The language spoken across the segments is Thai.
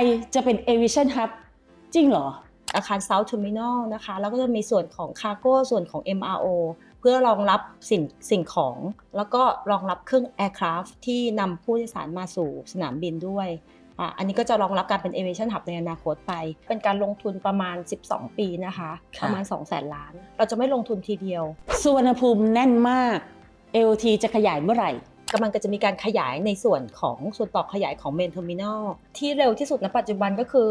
ยจะเป็น Aviation Hub จริงเหรอ อาคาร South Terminal นะคะ แล้วก็จะมีส่วนของ Cargo ส่วนของ MRO เพื่อรองรับสิ่งสิ่งของ แล้วก็รองรับเครื่อง Aircraft ที่นำผู้โดยสารมาสู่สนามบินด้วยอะอันนี้ก็จะรองรับการเป็น Aviation Hub ในอนาคตไป เป็นการลงทุนประมาณ 12 ปีนะคะค่ะประมาณ 2 0 0 0 0 0ล้าน เราจะไม่ลงทุนทีเดียว สุวรรณภูมิแน่นมาก AOT จะขยายเมื่อไหร่ กำลังจะมีการขยายในส่วนของส่วนต่อขยายของเมนเทอร์มินอลที่เร็วที่สุดณปัจจุบันก็คือ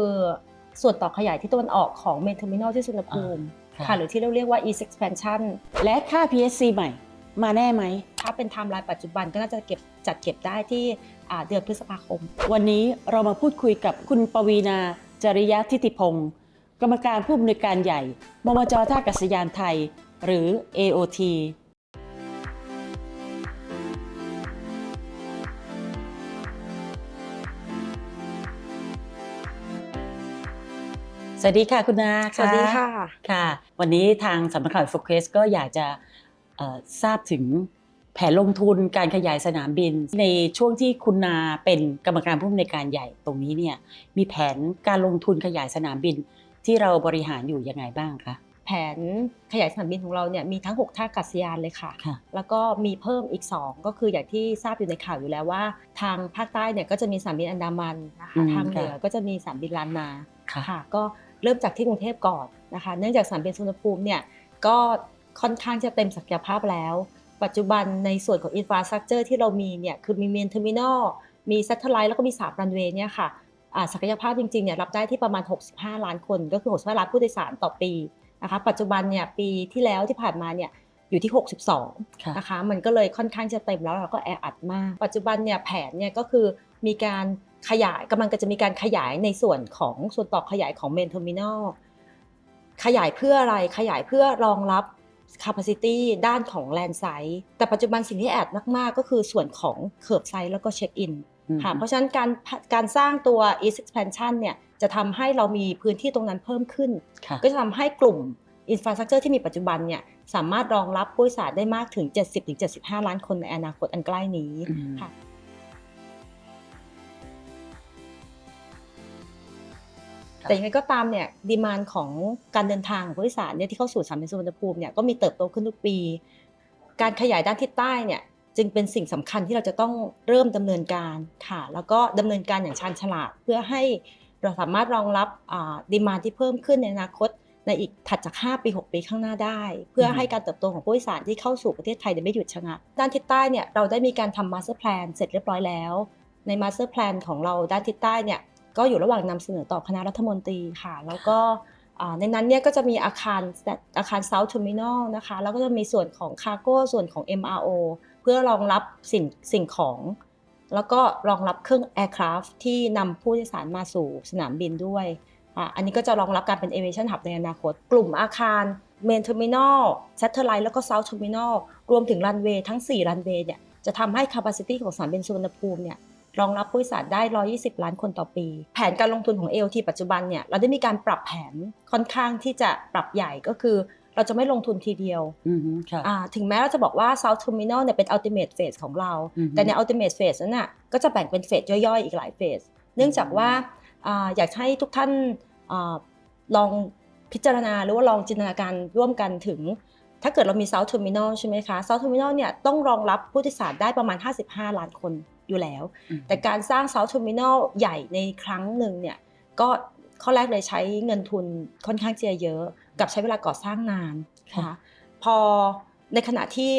ส่วนต่อขยายที่ตะวันออกของเมนเทอร์มินอลที่สุวรรณภูมิอ่าค่ะค่ะหรือที่เราเรียกว่า East Expansion และค่า PSC ใหม่ มาแน่ไหม ถ้าเป็นไทม์ไลน์ปัจจุบันก็น่าจะเก็บจัดเก็บได้ที่อ่าเดือนพฤษภาคม วันนี้เรามาพูดคุยกับคุณปวีนาจริยะทิติพงศ์กรรมการผู้อำนวยการใหญ่มมจท่าอากาศยานไทย หรือ AOT วัสดีค่ะคุณนาสวัสดีค่ะค่ะ วันนี้ทางสำนักข่าวโฟกัสก็อยากจะเอ่อทราบถึงแผนลงทุนการขยายสนามบิน ในช่วงที่คุณนาเป็นกรรมการผู้อำนวยการใหญ่ตรงนี้เนี่ยมีแผนการลงทุนขยายสนามบินที่เราบริหารอยู่ยังไงบ้างคะแผนขยายสนามบินของเราเนี่ยมีทั้ง 6 ท่าอากาศยานเลยค่ะค่ะแล้วก็มีเพิ่มอีก 2 ก็คืออย่างที่ทราบอยู่ในข่าวอยู่แล้วว่า ทางภาคใต้เนี่ยก็จะมีสนามบินอันดามันนะคะอืมทางเหนือค่ะก็จะมีสนามบินลานนาค่ะค่ะก็ เริ่มจากที่กรุงเทพก่อนนะคะ เนื่องจากสนามบินสุวรรณภูมิเนี่ยก็ค่อนข้างจะเต็มศักยภาพแล้ว ปัจจุบันในส่วนของอินฟราสตรักเจอร์ที่เรามีเนี่ยคือมีเมนเทอร์มินอลมีซัตเทอร์ไลท์แล้วก็มี3รันเวย์เนี่ยค่ะอ่าศักยภาพจริงๆเนี่ยรับได้ที่ประมาณ 65 ล้านคน ก็คือ 65 ล้านผู้โดยสารต่อปีนะคะปัจจุบันเนี่ยปีที่แล้วที่ผ่านมาเนี่ยอยู่ที่ 62ค่ะนะคะ มันก็เลยค่อนข้างจะเต็มแล้วเราก็แออัดมาก ปัจจุบันเนี่ยแผนเนี่ยก็คือมีการ ขยายกำลังจะมีการขยายในส่วนของส่วนต่อขยายของเมนเทอร์มินอลขยายเพื่ออะไรขยายเพื่อรองรับ capacity ด้านของ land side แต่ปัจจุบันสิ่งที่แอดมาก ๆ ก็คือส่วนของ curb side แล้วก็ check in ค่ะเพราะฉะนั้นการการสร้างตัว east expansion เนี่ยจะทำให้เรามีพื้นที่ตรงนั้นเพิ่มขึ้นค่ะก็จะทำให้กลุ่มอินฟราสตรักเจอร์ที่มีปัจจุบันเนี่ยสามารถรองรับผู้โดยสารได้มากถึง 70-75 ล้านคนในอนาคตอันใกล้นี้อืมค่ะ แต่ยังไงก็ตามเนี่ยดีมานของการเดินทางของผู้โดยสารเนี่ยที่เข้าสู่สนามบินสุวรรณภูมิเนี่ยก็มีเติบโตขึ้นทุกปี การขยายด้านทิศใต้เนี่ยจึงเป็นสิ่งสำคัญที่เราจะต้องเริ่มดำเนินการค่ะ แล้วก็ดำเนินการอย่างชาญฉลาดเพื่อให้เราสามารถรองรับดีมานที่เพิ่มขึ้นในอนาคตในอีกถัดจาก 5 ปี 6 ปีข้างหน้าได้ เพื่อให้การเติบโตของผู้โดยสารที่เข้าสู่ประเทศไทยเนี่ยไม่หยุดชะงักด้านทิศใต้เนี่ยเราได้มีการทำมาสเตอร์แพลนเสร็จเรียบร้อยแล้ว ในมาสเตอร์แพลนของเราด้านทิศใต้เนี่ย ก็อยู่ระหว่างนำเสนอต่อคณะรัฐมนตรีค่ะ แล้วก็ในนั้นเนี่ยก็จะมีอาคารอาคาร South Terminal นะคะ แล้วก็จะมีส่วนของ Cargo ส่วนของ MRO เพื่อรองรับสิ่งสิ่งของ แล้วก็รองรับเครื่อง Aircraft ที่นำผู้โดยสารมาสู่สนามบินด้วยอ,อันนี้ก็จะรองรับการเป็น Aviation Hub ในอนาคต กลุ่มอาคาร Main Terminal Satellite แล้วก็ South Terminal รวมถึงรันเวย์ทั้ง 4 รันเวย์เนี่ยจะทำให้ capacity ของสนามบินสุวรรณภูมิเนี่ย รองรับผู้โดยสารได้ 120 ล้านคนต่อปี แผนการลงทุนของ AOT ปัจจุบันเนี่ยเราได้มีการปรับแผนค่อนข้างที่จะปรับใหญ่ก็คือ เราจะไม่ลงทุนทีเดียวอืมค่ะอ่าถึงแม้เราจะบอกว่า South Terminal เนี่ยเป็น ultimate phase ของเราอือฮึแต่ใน ultimate phase นั้นน่ะก็จะแบ่งเป็นเฟสย่อยๆ อีกหลายเฟสเนื่องจากว่าอ่าอยากให้ทุกท่านอาลองพิจารณาหรือว่าลองจินตนาการร่วมกันถึง ถ้าเกิดเรามี South Terminal ใช่ไหมคะ South Terminal เนี่ยต้องรองรับผู้โดยสารได้ประมาณ 55 ล้านคน อยู่แล้วอืมแต่การสร้าง South Terminal ใหญ่ในครั้งหนึ่งเนี่ยก็ข้อแรกเลยใช้เงินทุนค่อนข้างจะเยอะ กับใช้เวลาก่อสร้างนานนะคะพอในขณะที่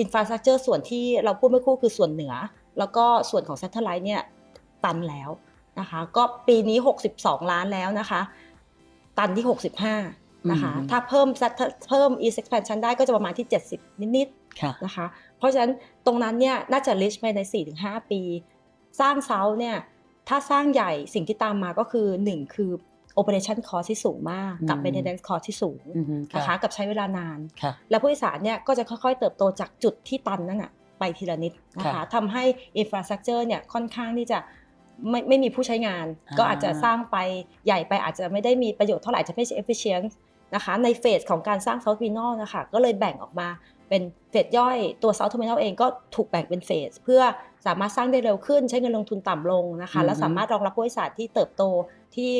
อินฟราสตรักเจอร์ส่วนที่เราพูดเมื่อครู่คือส่วนเหนือ แล้วก็ส่วนของ Satellite เนี่ยตันแล้วนะคะก็ปีนี้ 62 ล้านแล้วนะคะ ตันที่ 65นะคะอืมถ้าเพิ่ม Sat- เพิ่ม East Expansion ได้ก็จะประมาณที่ 70 นิดๆค่ะนะคะเพราะฉะนั้นตรงนั้นเนี่ยน่าจะ reach ภายใน 4-5 ปี สร้างเซาเนี่ยถ้าสร้างใหญ่สิ่งที่ตามมาก็คือ 1 คือ operation cost ที่สูงมากกับอืม maintenance cost ที่สูงอืมนะคะกับใช้เวลานานค่ะแล้วผู้โดยสารเนี่ยก็จะค่อยๆ เติบโตจากจุดที่ตันนั่นน่ะไปทีละนิดนะครัคะบทำให้ infrastructure เนี่ยค่อนข้างที่จะไม่ไม่มีผู้ใช้งานอ่าก็อาจจะสร้างไปใหญ่ไปอาจจะไม่ได้มีประโยชน์เท่าไหร่จะไม่ใช่ efficient นะคะในเฟสของการสร้าง South Terminal นะคะก็เลยแบ่งออกมาไป เป็นเฟสย่อยตัว South Terminal เองก็ถูกแบ่งเป็นเฟสเพื่อสามารถสร้างได้เร็วขึ้น ใช้เงินลงทุนต่ำลงนะคะอือฮึและสามารถรองรับผู้โดยสารที่เติบโตที่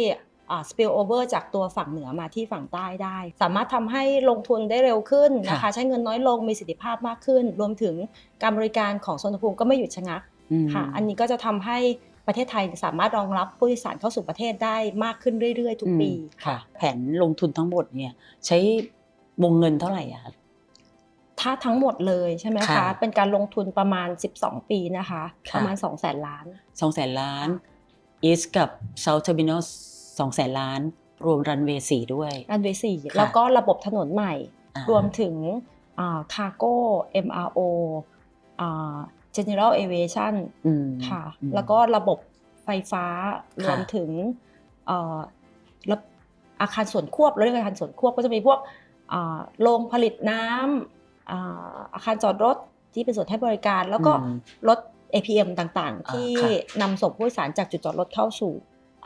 อ่า spill over จากตัวฝั่งเหนือมาที่ฝั่งใต้ได้ สามารถทำให้ลงทุนได้เร็วขึ้นนะคะ ใช้เงินน้อยลงมีประสิทธิภาพมากขึ้น รวมถึงการบริการของสวนภูมิก็ไม่หยุดชะงักมค่ะ อันนี้ก็จะทำให้ประเทศไทยสามารถรองรับผู้โดยสารเข้าสู่ประเทศได้มากขึ้นเรื่อย ๆ ทุกปีอืมค่ะ แผนลงทุนทั้งหมดเนี่ยใช้วงเงินเท่าไหร่อะคะ ถ้าทั้งหมดเลยใช่ไหมค่ะคะเป็นการลงทุนประมาณ 12 ปีนะคะค่ะประมาณ 2 0 0แสนล้าน สองแสนล้าน East กับ South Terminal สองแสนล้าน รวมรันเวย์สี่ด้วย รันเวย์สี่ค่ะ แล้วก็ระบบถนนใหม่ อ่ารวมถึงคาร์โก้ MRO อ่า General Aviation อืม ค่ะ อืมแล้วก็ระบบไฟฟ้ารวมถึงเอ่อระอาคารส่วนควบเราเรียกอาคารส่วนควบก็จะมีพวกอ่าโรงผลิตน้ำ อ่าอาคารจอดรถที่เป็นส่วนให้บริการ แล้วก็อืมรถ APM ต่างอ่าๆที่ค่ะนำส่งผู้โดยสารจากจุดจอดรถเข้าสู่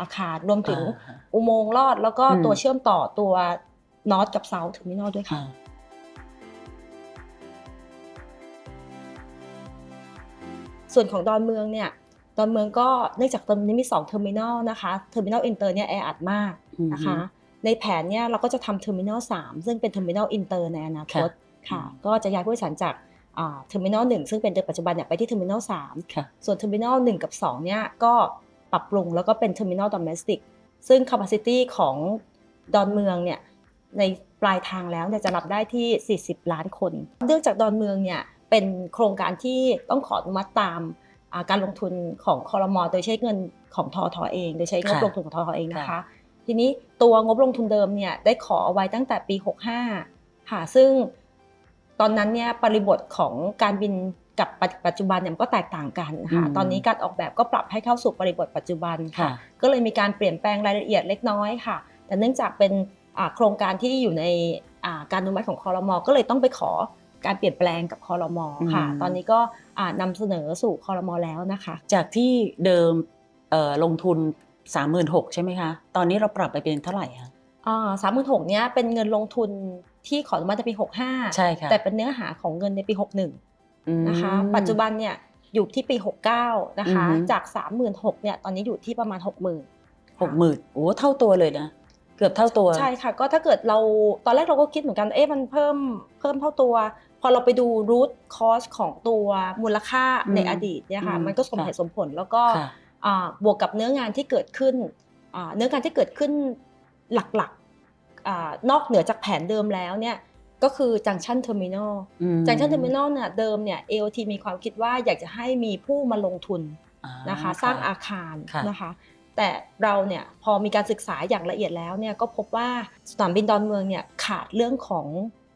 อาคารรวมถึงอ่าฮะอุโมงค์ลอด แล้วก็อืมตัวเชื่อมต่อตัวนอ t กับเซา t ์ r m มินอลด้วยค่ะอ่าส่วนของดอนเมืองเนี่ยดอนเมืองก็เนื่องจากตอนนี้มี2เทอร์มินอลนะคะเทอร์มินอลอินเตอร์เนี่ยแออัดมากนะคะในแผนเนี่ยเราก็จะทำเทอร์มินอล3ซึ่งเป็นเทอร์มินอลอินเตอร์ในอนาคต ค่ะอืมก็จะย้ายผู้โดยสารจากเทอร์มินอล1ซึ่งเป็นเดิมปัจจุบันเนี่ยไปที่เทอร์มินอล3ค่ะส่วนเทอร์มินอล1กับ2เนี่ยก็ปรับปรุงแล้วก็เป็นเทอร์มินอล o อ e s ม i c ซึ่ง capacity ของดอนเมืองเนี่ยในปลายทางแล้วเนี่ยจะรับได้ที่ 40 ล้านคน เนื่องจากดอนเมืองเนี่ยเป็นโครงการที่ต้องขออนุมัติตามอ่าการลงทุนของคอรมอโดยใช้เงินของทอทอเอง โดยใช้งบค่ะลงทุนของทอทอเองนะคะค่ะทีนี้ตัวงบลงทุนเดิมเนี่ยได้ขอเอาไว้ตั้งแต่ปี 65 ค่ะ ซึ่ง ตอนนั้นเนี่ยปริบทของการบินกับปัจปัจจุบันเนี่ยมันก็แตกต่างกันค่ะอืมตอนนี้การออกแบบก็ปรับให้เข้าสู่ปริบทปัจจุบันค่ะค่ะ ก็เลยมีการเปลี่ยนแปลงรายละเอียดเล็กน้อยค่ะ แต่เนื่องจากเป็นอ่าโครงการที่อยู่ในอ่าการอนุมัติของคอรมอก็เลยต้องไปขอการเปลี่ยนแปลงกับคอรมอค่ะอืมตอนนี้ก็อ่านำเสนอสู่คอรมอแล้วนะคะ จากที่เดิมเอ่อลงทุน 36,000ใช่ไหมคะ ตอนนี้เราปรับไปเป็นเท่าไหร่คะสามหมื่นหกเนี้ยเป็นเงินลงทุน ที่ขออนุมัติในปี 65 ใช่ค่ะแต่เป็นเนื้อหาของเงินในปี 61อืมนะคะ ปัจจุบันเนี่ยอยู่ที่ปี 69 นะคะอือฮึจาก 36,000เนี่ยตอนนี้อยู่ที่ประมาณ 60,000หกหมื่นโอ้เท่าตัวเลยนะเกือบเท่าตัวใช่ค่ะ ก็ถ้าเกิดเราตอนแรกเราก็คิดเหมือนกันเอ๊ะมันเพิ่มเพิ่มเท่าตัว พอเราไปดูรูทคอสของตัวมูลค่าอืมในอดีตเนี่ยค่ะอืมมันก็สมเหตุค่ะสมผลแล้วก็ค่ะอ่าบวกกับเนื้องานที่เกิดขึ้นอ่าเนื้องานที่เกิดขึ้นหลักๆอา นอกเหนือจากแผนเดิมแล้วเนี่ยก็คือจังชันเทอร์มินอลอืมจังชันเทอร์มินอลเนี่ยเดิมเนี่ย AOT มีความคิดว่าอยากจะให้มีผู้มาลงทุนอ่นะคะสร้างอาคารค่ะนะคะแต่เราเนี่ยพอมีการศึกษาอย่างละเอียดแล้วเนี่ยก็พบว่าสนามบินดอนเมืองเนี่ยขาดเรื่องของ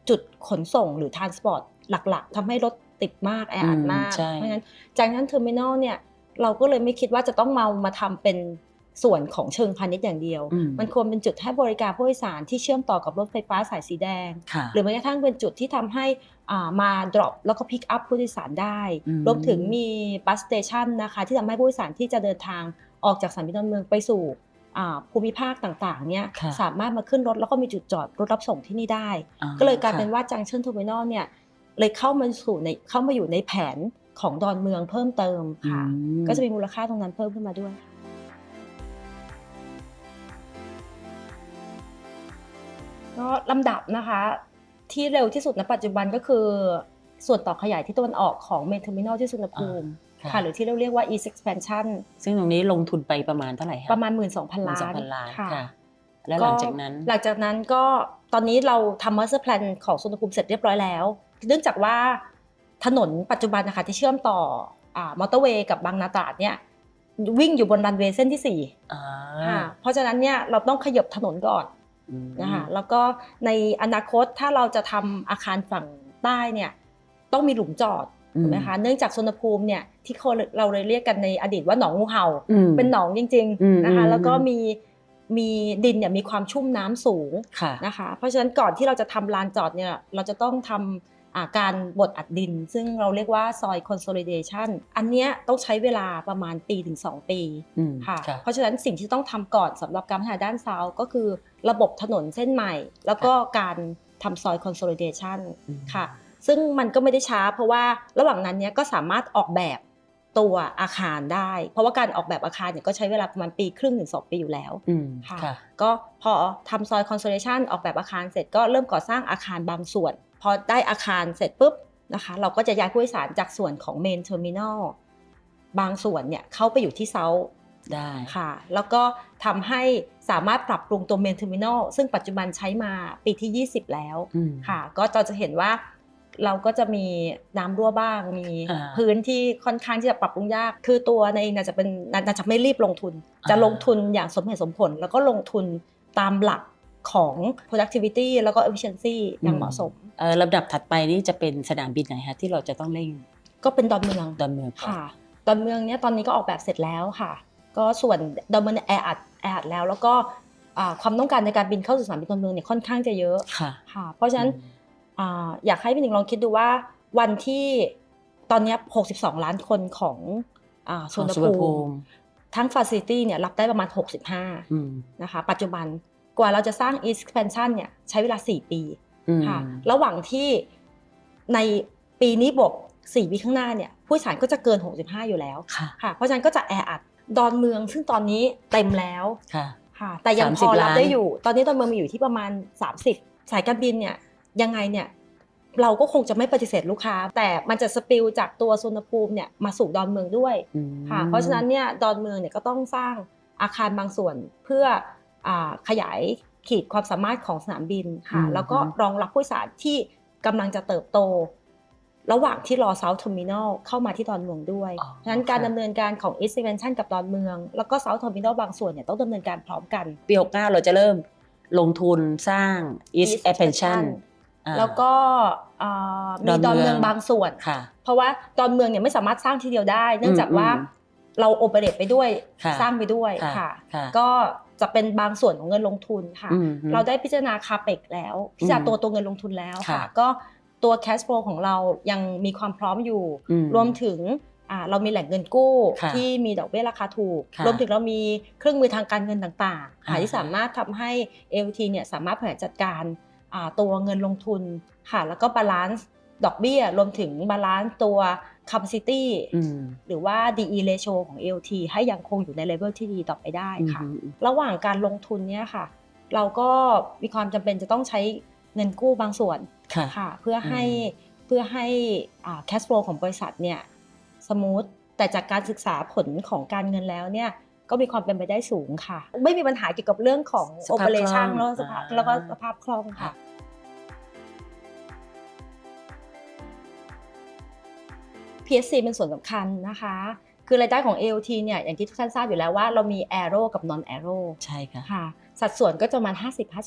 จุดขนส่งหรือทรานสปอร์ตหลักๆทำให้รถติดมากแออัดมากใช่เพราะฉะนั้นจากนั้นเทอร์มินอลเนี่ยเราก็เลยไม่คิดว่าจะต้องมามาทำเป็น ส่วนของเชิงพาณิชย์อย่างเดียวอืมมันควรเป็นจุดให้บริการผู้โดยสารที่เชื่อมต่อกับรถไฟฟ้าสายสีแดงค่ะหรือแม้กระทั่งเป็นจุดที่ทำให้อ่ามา drop แล้วก็ pick up ผู้โดยสารได้อืมรวมถึงมี bus station นะคะที่ทำให้ผู้โดยสารที่จะเดินทางออกจากสนามบินดอนเมืองไปสู่อ่าภูมิภาคต่างๆเนี่ยค่ะสามารถมาขึ้นรถแล้วก็มีจุดจอดรถรับส่งที่นี่ได้อ่ก็เลยกลายค่ะเป็นว่า junction terminal เนี่ยเลยเข้ามาสู่ในเข้ามาอยู่ในแผนของดอนเมืองเพิ่มเติมค่ะอืมก็จะมีมูลค่าตรงนั้นเพิ่มขึ้นมาด้วย ก็ลำดับนะคะ ที่เร็วที่สุดณปัจจุบันก็คือ ส่วนต่อขยายที่ตะวันออกของเมนเทอร์มินอลที่สุวรรณภูมิค่ะค่ะหรือที่เราเรียกว่า East Expansion ซึ่งตรงนี้ลงทุนไปประมาณเท่าไหร่คะประมาณ 12,000 ล้าน12,000ล้านค่ะค่ะ แล้วหลังจากนั้น หลังจากนั้นก็ตอนนี้เราทำ master plan ของสุวรรณภูมิเสร็จเรียบร้อยแล้ว เนื่องจากว่าถนนปัจจุบันนะคะที่เชื่อมต่ออ่ามอเตอร์เวย์กับบางนาตราดเนี่ยวิ่งอยู่บนรันเวย์เส้นที่4อ่าค่ะเพราะฉะนั้นเนี่ยเราต้องขยับถนนก่อนอืม นะคะแล้วก็ในอนาคตถ้าเราจะทำอาคารฝั่งใต้เนี่ยต้องมีหลุมจอดอืมถูกไหมคะเนื่องจากสุวรรณภูมิเนี่ยที่เขาเราเลยเรียกกันในอดีตว่าหนองงูเห่าอืมเป็นหนองจริงอืมๆนะคะอืมแล้วก็มีมีดินเนี่ยมีความชุ่มน้ำสูงค่ะนะคะเพราะฉะนั้นก่อนที่เราจะทำลานจอดเนี่ยเราจะต้องทำอ่า การบดอัดดิน ซึ่งเราเรียกว่า soil consolidation อันเนี้ยต้องใช้เวลาประมาณปีถึง 2 ปีอืมค่ะค่ะเพราะฉะนั้นสิ่งที่ต้องทำก่อนสำหรับการพัฒนาด้านเซาก็คือระบบถนนเส้นใหม่ แล้วก็การทำ soil consolidation อืมค่ะ ซึ่งมันก็ไม่ได้ช้า เพราะว่าระหว่างนั้นเนี่ยก็สามารถออกแบบตัวอาคารได้ เพราะว่าการออกแบบอาคารเนี่ยก็ใช้เวลาประมาณปีครึ่งถึงสองปีอยู่แล้วอืมค่ะค่ะ ก็พอทำซอยคอนโซเลชันออกแบบอาคารเสร็จก็เริ่มก่อสร้างอาคารบางส่วน พอได้อาคารเสร็จปุ๊บนะคะเราก็จะย้ายผู้โดยสารจากส่วนของเมนเทอร์มินอลบางส่วนเนี่ยเข้าไปอยู่ที่เซาได้ค่ะ แล้วก็ทำให้สามารถปรับปรุงตัวเมนเทอร์มินอลซึ่งปัจจุบันใช้มาปีที่ 20 แล้วอืมค่ะ ก็เราจะเห็นว่าเราก็จะมีน้ำรั่วบ้าง มีอ่าพื้นที่ค่อนข้างที่จะปรับปรุงยาก คือตัวในเองน่าจะเป็นน่าจะไม่รีบลงทุน จะอ่าลงทุนอย่างสมเหตุสมผล แล้วก็ลงทุนตามหลัก ของ productivity แล้วก็ efficiency อย่างเหมาะสมเอ่อลำดับถัดไปนี่จะเป็นสนามบินไหนฮะที่เราจะต้องเร่งก็เป็นดอนเมืองดอนเมืองก่อนค่ะดอนเมืองเนี้ยตอนนี้ก็ออกแบบเสร็จแล้วค่ะ ก็ส่วนดอนเมืองเนี่ยแออัดแออัดแล้ว แล้วก็อ่าความต้องการในการบินเข้าสู่สนามบินดอนเมืองเนี่ยค่อนข้างจะเยอะค่ะค่ะ เพราะฉะนั้นอ่าอยากให้พี่หนิงลองคิดดูว่าวันที่ตอนเนี้ย62 ล้านคนของอ่าขสุอวรงรณสุวรรณภูภูมิมิทั้งฟ a ซิลิตี้เนี่ยรับได้ประมาณอืม65นะคะ ปัจจุบัน กว่าเราจะสร้าง expansion เนี่ยใช้เวลา 4 ปีอืมค่ะระหว่างที่ในปีนี้บวก4ปีข้างหน้าเนี่ยผู้โดยสารก็จะเกิน 65 อยู่แล้วค่ะค่ะเพราะฉะนั้นก็จะแออัดดอนเมือง ซึ่งตอนนี้เต็มแล้วค่ะค่ะแต่ยังพอ30รับล้านได้อยู่ ตอนนี้ตอนเมืองมีอยู่ที่ประมาณ 30 สายการบินเนี่ยยังไงเนี่ยเราก็คงจะไม่ปฏิเสธลูกค้า แต่มันจะสปิลจากตัวสุนภูมิเนี่ยมาสู่ดอนเมืองด้วยอืมค่ะเพราะฉะนั้นเนี่ยดอนเมืองเนี่ยก็ต้องสร้างอาคารบางส่วนเพื่ออา ขยายขีดความสามารถของสนามบินค่ะ แล้วก็รองรับผู้โดยสารที่กำลังจะเติบโต ระหว่างที่รอเซาท์เทอร์มินอลเข้ามาที่ดอนเมืองด้วยอ๋อฉะนั้นการค่ะดำเนินการของ East Expansion กับดอนเมือง แล้วก็เซาท์เทอร์มินอลบางส่วนเนี่ยต้องดำเนินการพร้อมกัน ปี69เราจะเริ่มลงทุนสร้าง East East Expansion Expansion อ่าแล้วก็อ่าดมีอนดอนเมืเมือองงบางส่วนค่ะเพราะว่าดอนเมืองเนี่ยไม่สามารถสร้างทีเดียวได้ เนื่องจากว่าอืมเราโอเปเรตไปด้วยค่ะสร้างไปด้วยค่ะค่ะค่ะก็ จะเป็นบางส่วนของเงินลงทุนค่ะอืมเราได้พิจารณาคาเปกแล้ว พิจารณาอืมตัวตัวเงินลงทุนแล้วค่ะค่ะก็ตัว cash flow ของเรายังมีความพร้อมอยู่อืมรวมถึงอ่าเรามีแหล่งเงินกู้ค่ะที่มีดอกเบี้ยราคาถูกค่ะรวมถึงเรามีเครื่องมือทางการเงินต่างๆค่ะอ่าที่สามารถทำให้ LT เนี่ยสามารถบริหารจัดการอ่าตัวเงินลงทุนค่ะแล้วก็บาลานซ์ ดอกเบี้ยรวมถึงบาลานซ์ตัว capacity อืมหรือว่า DE ratio ของ LT ให้ยังคงอยู่ในเลเวลที่ดีต่อไปได้ค่ะอืมระหว่างการลงทุนเนี่ยค่ะ เราก็มีความจำเป็นจะต้องใช้เงินกู้บางส่วนค่ะค่ะเพื่อให้อืมเพื่อให้อ่า cash flow ของบริษัทเนี่ยสมูทแต่จากการศึกษาผลของการเงินแล้วเนี่ยก็มีความเป็นไปได้สูงค่ะ ไม่มีปัญหาเกี่ยวกับเรื่องของสภาพ operation คล่องแล้วก็สภาพอ่าแล้วก็สภาพคล่องค่ะ PSC เป็นส่วนสำคัญนะคะ คือรายได้ของ AOT เนี่ยอย่างที่ทุกท่านทราบอยู่แล้วว่าเรามี Aero กับ Non Aero ใช่ค่ะค่ะ สัดส่วนก็จะประมาณ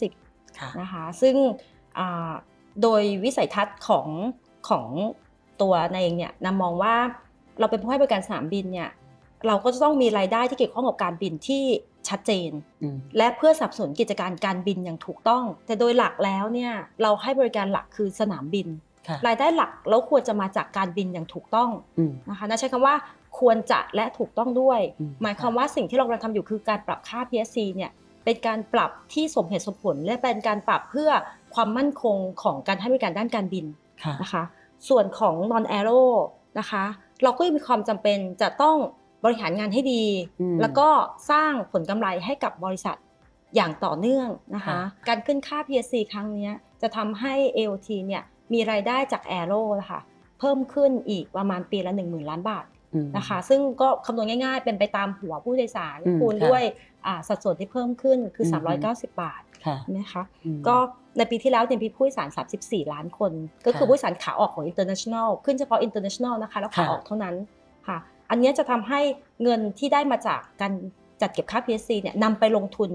50-50ค่ะนะคะ ซึ่งอ่าโดยวิสัยทัศน์ของของตัวนายเองเนี่ยนำมองว่าเราเป็นผู้ให้บริการสนามบินเนี่ยเราก็จะต้องมีรายได้ที่เกี่ยวข้องกับการบินที่ชัดเจนอืมและเพื่อสนับสนุนกิจการการบินอย่างถูกต้อง แต่โดยหลักแล้วเนี่ยเราให้บริการหลักคือสนามบินค่ะ รายได้หลักแล้วควรจะมาจากการบินอย่างถูกต้องอืมนะคะน่าใช้คำว่าควรจะและถูกต้องด้วยอืมหมายความว่าสิ่งที่เรากำลังทำอยู่คือการปรับค่า PSC เนี่ยเป็นการปรับที่สมเหตุสมผล และเป็นการปรับเพื่อความมั่นคงของการให้บริการด้านการบินค่ะนะคะ ส่วนของ non aero นะคะ เราก็ยังมีความจำเป็นจะต้องบริหารงานให้ดีอืมแล้วก็สร้างผลกำไรให้กับบริษัทอย่างต่อเนื่องนะคะค่ะการขึ้นค่า PSC ครั้งเนี้ยจะทำให้ AOT เนี่ย มีรายได้จาก Aero นะคะเพิ่มขึ้นอีกประมาณปีละ 1 0,000 ล้านบาทอืมนะคะ ซึ่งก็คำนวณง่ายๆ เป็นไปตามหัวผู้โดยสารอืมคูณค่ะด้วยอ่าสัดส่วนที่เพิ่มขึ้นคืออืม390 บาทค่ะนะคะอืมก็ในปีที่แล้วเนี่ยมีผู้โดยสาร 34 ล้านคน ก็คือค่ะผู้โดยสารขาออกของ international ขึ้นเฉพาะ international นะคะแล้วขาค่ะออกเท่านั้นค่ะ อันเนี้ยจะทำให้เงินที่ได้มาจากการจัดเก็บค่า PSC เนี่ยนำไปลงทุน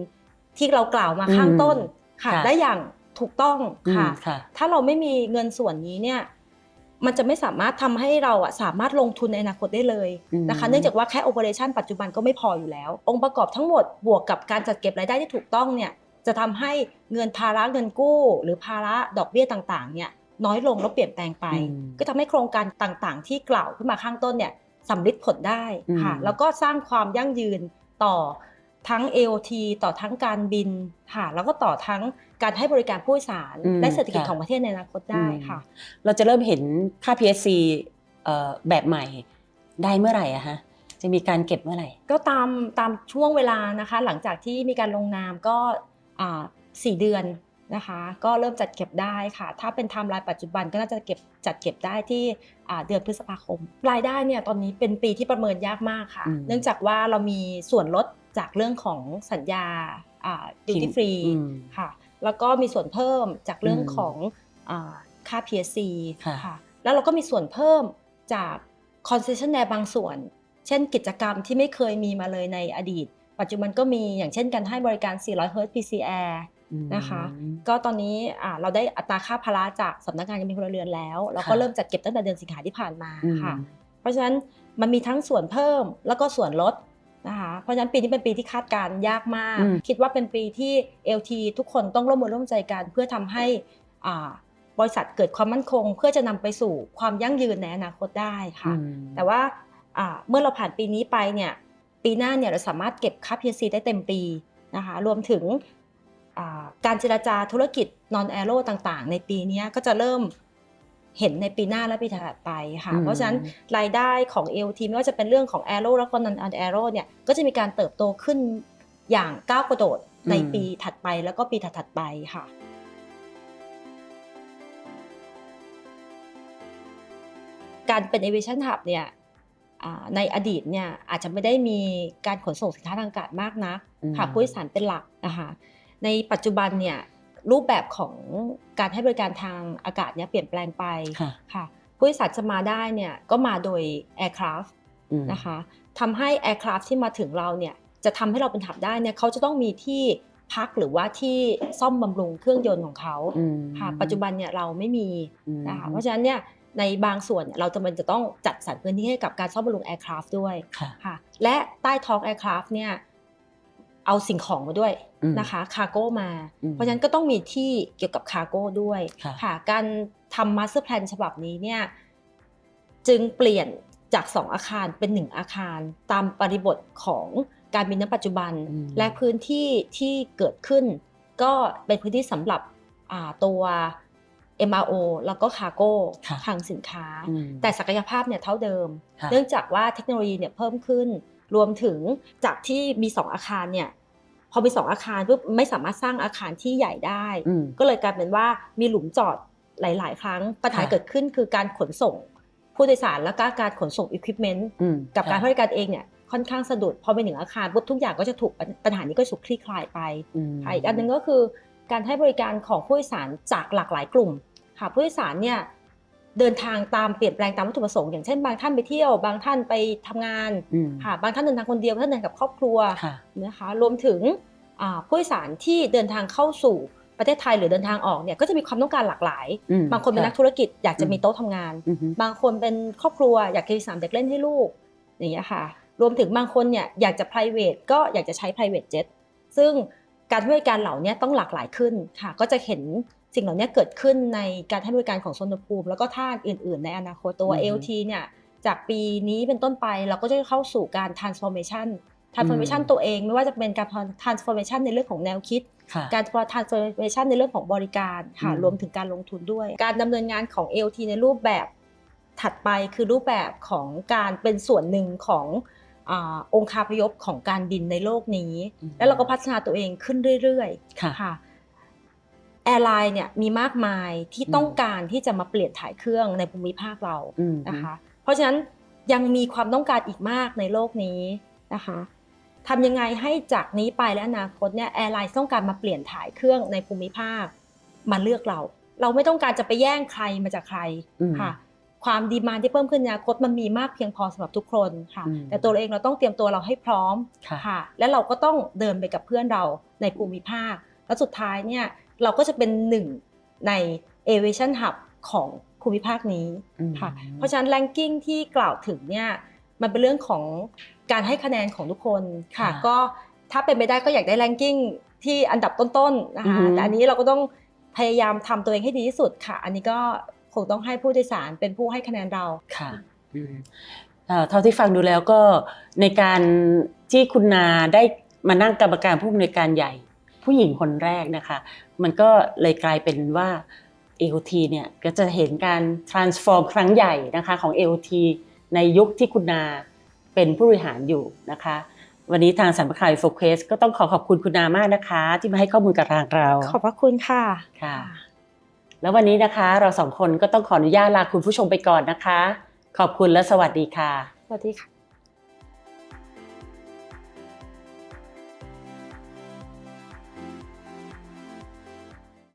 ที่เรากล่าวมาข้างต้นค่ะค่ะได้อย่าง ถูกต้องอืมค่ะค่ะ ถ้าเราไม่มีเงินส่วนนี้เนี่ย มันจะไม่สามารถทำให้เราอะสามารถลงทุนในอนาคตได้เลยอืมนะคะ เนื่องจากว่าแค่โอเปอเรชันปัจจุบันก็ไม่พออยู่แล้ว องค์ประกอบทั้งหมดบวกกับการจัดเก็บรายได้ที่ถูกต้องเนี่ยจะทำให้เงินภาระเงินกู้ หรือภาระดอกเบี้ยต่างๆ เนี่ยน้อยลงแล้วเปลี่ยนแปลงไปอืมก็ทำให้โครงการต่างๆ ที่กล่าวขึ้นมาข้างต้นเนี่ยสำลิดผลได้ค่ะอืมแล้วก็สร้างความยั่งยืนต่อทั้ง AOT ต่อทั้งการบินค่ะแล้วก็ต่อทั้ง การให้บริการผู้โดยสารอืมและเศรษฐกิจค่ะของประเทศในอนาคตได้ค่ะ เราจะเริ่มเห็นค่า PSC เอ่อแบบใหม่ได้เมื่อไหร่อะฮะจะมีการเก็บเมื่อไหร่ ก็ตามตามช่วงเวลานะคะ หลังจากที่มีการลงนามก็อ่าสี่เดือนนะคะ ก็เริ่มจัดเก็บได้ค่ะ ถ้าเป็นไทม์ไลน์ปัจจุบันก็น่าจะเก็บจัดเก็บได้ที่อ่าเดือนพฤษภาคม รายได้เนี่ยตอนนี้เป็นปีที่ประเมินยากมากค่ะอืมเนื่องจากว่าเรามีส่วนลดจากเรื่องของสัญญาดิวตี้ฟรีอืมค่ะ แล้วก็มีส่วนเพิ่มจากเรื่องอืมของอาค่า PSC ค่ะค่ะ แล้วเราก็มีส่วนเพิ่มจาก concessionaire บางส่วน เช่นกิจกรรมที่ไม่เคยมีมาเลยในอดีต ปัจจุบันก็มีอย่างเช่นการให้บริการ 400 Hz PCR อืมนะคะ ก็ตอนนี้อ่าเราได้อัตราค่าพาระจากสำนักงานการบินพลเรือนแล้วเราก็ค่ะเริ่มจัดเก็บตั้งแต่เดือนสิงหาที่ผ่านมาอืมค่ะ เพราะฉะนั้นมันมีทั้งส่วนเพิ่มแล้วก็ส่วนลด นะคะเพราะฉะนั้นปีนี้เป็นปีที่คาดการณ์ยากมากอืมคิดว่าเป็นปีที่ LT ทุกคนต้องร่วมมือร่วมใจกัน เพื่อทำให้อ่าบริษัทเกิดความมั่นคง เพื่อจะนำไปสู่ความยั่งยืนในอนาคตได้ค่ะอืมแต่ว่าอ่าเมื่อเราผ่านปีนี้ไปเนี่ยปีหน้าเนี่ยเราสามารถเก็บค่า PSC ได้เต็มปีนะคะรวมถึงอ่าการเจรจาธุรกิจ non aero ต่างๆ ในปีเนี้ยก็จะเริ่ม เห็นในปีหน้าและปีถัดไปค่ะอืมเพราะฉะนั้นรายได้ของ AOT ไม่ว่าจะเป็นเรื่องของ aero แล้วก็ non aero เนี่ยก็จะมีการเติบโตขึ้นอย่างก้าวกระโดดในปีถัดไปแล้วก็ปีถัดๆไปค่ะการเป็น aviation hub เนี่ยอ่าในอดีตเนี่ยอาจจะไม่ได้มีการขนส่งสินค้าทางอากาศมากนักอืมค่ะผู้โดยสารเป็นหลักนะคะในปัจจุบันเนี่ย รูปแบบของการให้บริการทางอากาศเนี่ยเปลี่ยนแปลงไปค่ะค่ะผู้โดยสารจะมาได้เนี่ยก็มาโดย aircraft อืมนะคะทำให้ aircraft ที่มาถึงเราเนี่ยจะทำให้เราเป็นหับได้เนี่ยเขาจะต้องมีที่พักหรือว่าที่ซ่อมบำรุงเครื่องยนต์ของเขาอืมค่ะปัจจุบันเนี่ยเราไม่มีอืมนะคะเพราะฉะนั้นเนี่ยในบางส่วนเนี่ยเราจะมันจะต้องจัดสรรพื้นที่ให้กับการซ่อมบำรุง aircraft ด้วยค่ะค่ะและใต้ท้อง aircraft เนี่ย เอาสิ่งของมาด้วยอืมนะคะคาร์โก้มาอืมเพราะฉะนั้นก็ต้องมีที่เกี่ยวกับคาร์โก้ด้วยค่ะค่ะการทำมาสเตอร์แพลนฉบับนี้เนี่ยจึงเปลี่ยนจาก 2 อาคารเป็น 1 อาคาร ตามปริบทของการบินณปัจจุบันอืมและพื้นที่ที่เกิดขึ้น ก็เป็นพื้นที่สำหรับอ่าตัว MRO แล้วก็คาร์โก้ค่ะทางสินค้าอืมแต่ศักยภาพเนี่ยเท่าเดิมค่ะเนื่องจากว่าเทคโนโลยีเนี่ยเพิ่มขึ้น รวมถึงจากที่มี 2 อาคารเนี่ย พอมี2อาคารปุ๊บไม่สามารถสร้างอาคารที่ใหญ่ได้อืมก็เลยกลายเป็นว่ามีหลุมจอดหลาย ๆ ครั้งปัญหาค่ะเกิดขึ้นคือการขนส่งผู้โดยสารและก็การขนส่งอุปกรณ์อืมกับการค่ะให้บริการเองเนี่ยค่อนข้างสะดุดพอไปถึงอาคารปุ๊บทุกอย่างก็จะถูกปัญปัญหานี้ก็ถูกคลี่คลายไปอืมค่ะอีกอันหนึ่งก็คือการให้บริการของผู้โดยสารจากหลากหลายกลุ่มค่ะผู้โดยสารเนี่ย เดินทางตามเปลี่ยนแปลงตามวัตถุประสงค์อย่างเช่นบางท่านไปเที่ยว บางท่านไปทำงานอืมค่ะบางท่านเดินทางคนเดียวบางท่านเดินกับครอบครัวค่ะนะคะรวมถึงอ่าผู้โดยสารที่เดินทางเข้าสู่ประเทศไทยหรือเดินทางออกเนี่ยก็จะมีความต้องการหลากหลายอืมบางคนเป็นนักธุรกิจอยากจะมีโต๊ะทำงานอืมบางคนเป็นครอบครัวอยากจะมีสนามเด็กเล่นให้ลูกอย่างเงี้ยค่ะรวมถึงบางคนเนี่ยอยากจะ private ก็อยากจะใช้ private jet ซึ่งการให้บริการเหล่านี้ต้องหลากหลายขึ้นค่ะ ก็จะเห็น สิ่งเหล่านี้เกิดขึ้นในการให้บริการของสวนภูมิ แล้วก็ท่าอื่น ๆ ในอนาคตตัวอือฮึ LT เนี่ยจากปีนี้เป็นต้นไปเราก็จะเข้าสู่การ transformation transformation อืมตัวเองไม่ว่าจะเป็นการ transformation ในเรื่องของแนวคิดค่ะการ transformation ในเรื่องของบริการค่ะอืมรวมถึงการลงทุนด้วย การดำเนินงานของ LT ในรูปแบบถัดไปคือรูปแบบของการเป็นส่วนหนึ่งของอาองค์คาพยพของการบินในโลกนี้อืมแล้วเราก็พัฒนาตัวเองขึ้นเรื่อยค่ะๆค่ะ แอร์ไลน์เนี่ยมีมากมายที่อืมต้องการที่จะมาเปลี่ยนถ่ายเครื่องในภูมิภาคเราอืมนะคะ เพราะฉะนั้นยังมีความต้องการอีกมากในโลกนี้นะคะทำยังไงให้จากนี้ไปและอนาคตเนี่ยแอร์ไลน์ต้องการมาเปลี่ยนถ่ายเครื่องในภูมิภาคมาเลือกเรา เราไม่ต้องการจะไปแย่งใครมาจากใครอืมค่ะความดีมานที่เพิ่มขึ้นในอนาคตมันมีมากเพียงพอสำหรับทุกคนค่ะอืมแต่ตัวเราเองเราต้องเตรียมตัวเราให้พร้อมค่ะค่ะ และเราก็ต้องเดินไปกับเพื่อนเราในภูมิภาค แล้วสุดท้ายเนี่ยเราก็จะเป็นหนึ่งใน aviation hub ของภูมิภาคนี้อืมค่ะเพราะฉะนั้น ranking ที่กล่าวถึงเนี่ยมันเป็นเรื่องของการให้คะแนนของทุกคนค่ะค่ะก็ถ้าเป็นไปได้ก็อยากได้ ranking ที่อันดับต้นๆนะอือคะหือแต่อันนี้เราก็ต้องพยายามทำตัวเองให้ดีที่สุดค่ะ อันนี้ก็คงต้องให้ผู้โดยสารเป็นผู้ให้คะแนนเราค่ะอืมเอ่อเท่าที่ฟังดูแล้วก็ในการที่คุณนาได้มานั่งกรรมการผู้อำนวยการใหญ่ ผู้หญิงคนแรกนะคะ มันก็เลยกลายเป็นว่า AOT เนี่ยก็จะเห็นการ transform ครั้งใหญ่นะคะของ AOT ในยุคที่คุณนาเป็นผู้บริหารอยู่นะคะ วันนี้ทางสัมภาระโฟกัสก็ต้องขอขอบคุณคุณนามากนะคะ ที่มาให้ข้อมูลกับทางเรา ขอบพระคุณค่ะค่ะ แล้ววันนี้นะคะเราสองคนก็ต้องขออนุญาตลาคุณผู้ชมไปก่อนนะคะ ขอบคุณและสวัสดีค่ะ สวัสดีค่ะ